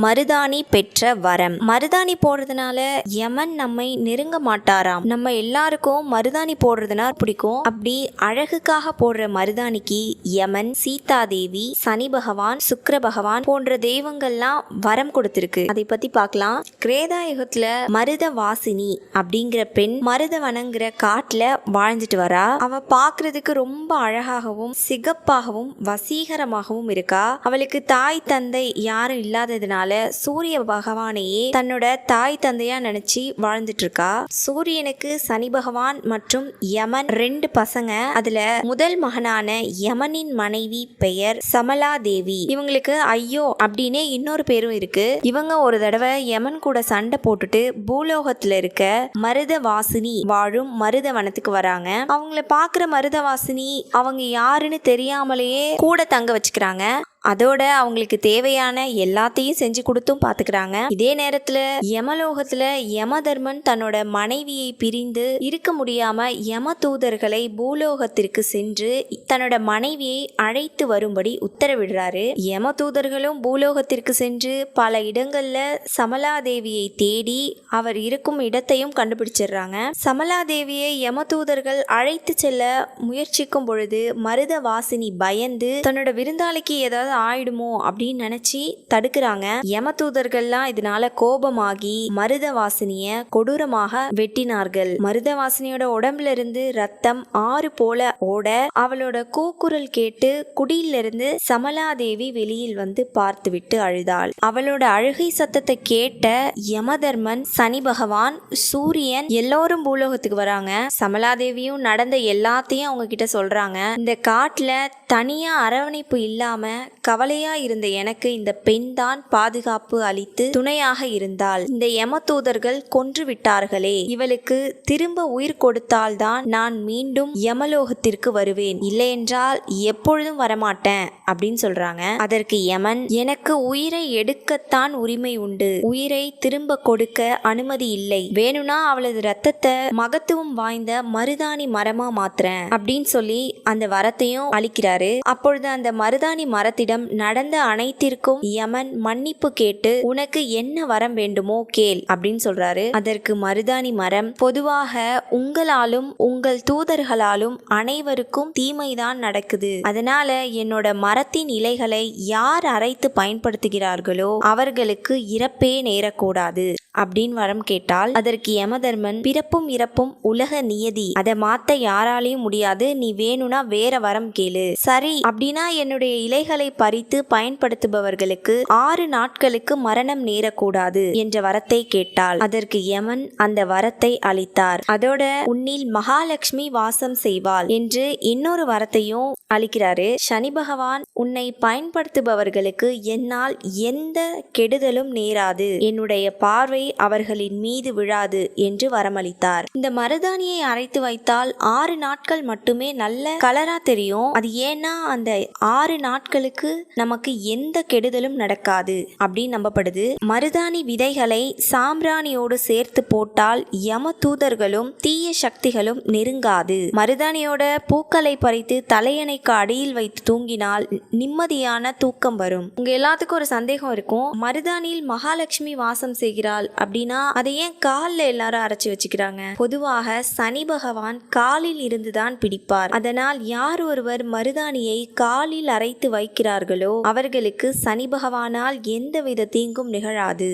மருதாணி பெற்ற வரம். மருதாணி போடுறதுனால யமன் நம்மை நெருங்க மாட்டாராம். நம்ம எல்லாருக்கும் மருதாணி போடுறதுனா பிடிக்கும். அப்படி அழகுக்காக போடுற மருதாணிக்கு யமன் சீதா தேவி சனி பகவான் சுக்கிர பகவான் போன்ற தெய்வங்கள்லாம் வரம் கொடுத்திருக்கு. அதை பத்தி பார்க்கலாம். கிரேதா யுகத்துல மருத வாசினி அப்படிங்கிற பெண் மருதவனங்கிற காட்டுல வாழ்ந்துட்டு வரா. அவ பாக்குறதுக்கு ரொம்ப அழகாகவும் சிகப்பாகவும் வசீகரமாகவும் இருக்கா. அவளுக்கு தாய் தந்தை யாரும் இல்லாததுனால சூரிய பகவானையே தன்னோட தாய் தந்தையா நினைச்சு வாழ்ந்துட்டு இருக்கா சூரியனுக்கு சனி பகவான் மற்றும் யமன் ரெண்டு பசங்க. அதுல முதல் மகனான யமனின் மனைவி பெயர் சமலா தேவி இவங்களுக்கு ஐயோ அப்படின்னே இன்னொரு பேரும் இருக்கு. இவங்க ஒரு தடவை யமன் கூட சண்டை போட்டுட்டு பூலோகத்துல இருக்க மருத வாசினி வாழும் மருத வனத்துக்கு வராங்க. அவங்கள பாக்குற மருத வாசினி அவங்க யாருன்னு தெரியாமலேயே கூட தங்க வச்சுக்கிறாங்க. அதோட அவங்களுக்கு தேவையான எல்லாத்தையும் செஞ்சு கொடுத்தும் பாத்துக்கிறாங்க. இதே நேரத்துல யமலோகத்துல யமதர்மன் தன்னோட மனைவியை பிரிந்து இருக்க முடியாம யம தூதர்களை பூலோகத்திற்கு சென்று தன்னோட மனைவியை அழைத்து வரும்படி உத்தரவிடுறாரு. யம தூதர்களும் பூலோகத்திற்கு சென்று பல இடங்கள்ல சமலாதேவியை தேடி அவர் இருக்கும் இடத்தையும் கண்டுபிடிச்சிடுறாங்க. சமலாதேவியை யம தூதர்கள் அழைத்து செல்ல முயற்சிக்கும் பொழுது மருத வாசினி பயந்து தன்னோட விருந்தாளிக்கு ஏதாவது ஆயிடுமோ அப்படின்னு நினைச்சு தடுக்கிறாங்க. யமதூதர்கள்லாம் இதனால கோபமாகி மருத வாசினிய கொடூரமாக வெட்டினார்கள். மருத வாசினியோட உடம்புல இருந்து ரத்தம் ஆறு போல ஓட அவளோட கூக்குரல் கேட்டு குடியிலிருந்து சமலாதேவி வெளியில் வந்து பார்த்துவிட்டு அழுதாள். அவளோட அழுகை சத்தத்தை கேட்ட யமதர்மன் சனி பகவான் சூரியன் எல்லோரும் பூலோகத்துக்கு வராங்க. சமலாதேவியும் நடந்த எல்லாத்தையும் அவங்க கிட்ட சொல்றாங்க. இந்த காட்டுல தனியா அரவணைப்பு இல்லாம கவலையா இருந்த எனக்கு இந்த பெண் தான் பாதுகாப்பு அளித்து துணையாக இருந்தாள். இந்த யம தூதர்கள் கொன்று விட்டார்களே. இவளுக்கு திரும்ப உயிர் கொடுத்தால்தான் நான் மீண்டும் யமலோகத்திற்கு வருவேன். இல்லையென்றால் எப்பொழுதும் வரமாட்டேன் அப்படின்னு சொல்றாங்க. அதற்கு யமன் எனக்கு உயிரை எடுக்கத்தான் உரிமை உண்டு. உயிரை திரும்ப கொடுக்க அனுமதி இல்லை. வேணும்னா அவளது ரத்தத்தை மகத்துவம் வாய்ந்த மருதாணி மரமா மாத்துறேன் அப்படின்னு சொல்லி அந்த வரத்தையும் அளிக்கிறாரு. அப்பொழுது அந்த மருதாணி மரத்திடம் நடந்த அனைத்திற்கும் யமன் மன்னிப்பு கேட்டு உனக்கு என்ன வரம் வேண்டுமோ கேள் அப்படின்னு சொல்றாரு. அதற்கு மருதாணி மரம் பொதுவாக உங்களாலும் உங்கள் தூதர்களாலும் அனைவருக்கும் தீமைதான் நடக்குது. அதனால என்னோட மரத்தின் இலைகளை யார் அரைத்து பயன்படுத்துகிறார்களோ அவர்களுக்கு இறப்பே நேரக்கூடாது அப்படின்னு வரம் கேட்டால் அதற்கு யமதர்மன் பிறப்பும் இறப்பும் உலக நியதி. அதை மாத்த யாராலையும் முடியாது. நீ வேணும்னா வேற வரம் கேளு. சரி அப்படின்னா என்னுடைய இலைகளை பறித்து பயன்படுத்துபவர்களுக்கு ஆறு நாட்களுக்கு மரணம் நேரக்கூடாது என்ற வரத்தை கேட்டாள். அதற்கு யமன் அந்த வரத்தை அளித்தார். அதோட உன்னில் மகாலட்சுமி வாசம் செய்வாள் என்று இன்னொரு வரத்தையும் அளிக்கிறாரு. சனி பகவான் உன்னை பயன்படுத்துபவர்களுக்கு என்னால் எந்த கெடுதலும் நேராது. என்னுடைய பார்வை அவர்களின் மீது விழாது என்று வரமளித்தார். இந்த மருதாணியை அரைத்து வைத்தால் ஆறு நாட்கள் மட்டுமே நல்ல கலரா தெரியும். அது ஏன்னா அந்த ஆறு நாட்களுக்கு நமக்கு எந்த கெடுதலும் நடக்காது அப்படின்னு நம்பப்படுது. மருதாணி விதைகளை சாம்பிராணியோடு சேர்த்து போட்டால் யம தூதர்களும் தீய சக்திகளும் நெருங்காது. மருதாணியோட பூக்களை பறித்து தலையணைக்கு அடியில் வைத்து தூங்கினால் நிம்மதியான தூக்கம் வரும். உங்க எல்லாத்துக்கும் ஒரு சந்தேகம் இருக்கும். மருதாணியில் மகாலட்சுமி வாசம் செய்கிறாள் அப்படின்னா அதை ஏன் காலில் எல்லாரும் அரைச்சு வச்சுக்கிறாங்க? பொதுவாக சனி பகவான் காலில் இருந்துதான் பிடிப்பார். அதனால் யார் ஒருவர் மருதாணியை காலில் அரைத்து வைக்கிறார் செய்கிறார்களோ அவர்களுக்கு சனி பகவானால் எந்தவித தீங்கும் நிகழாது.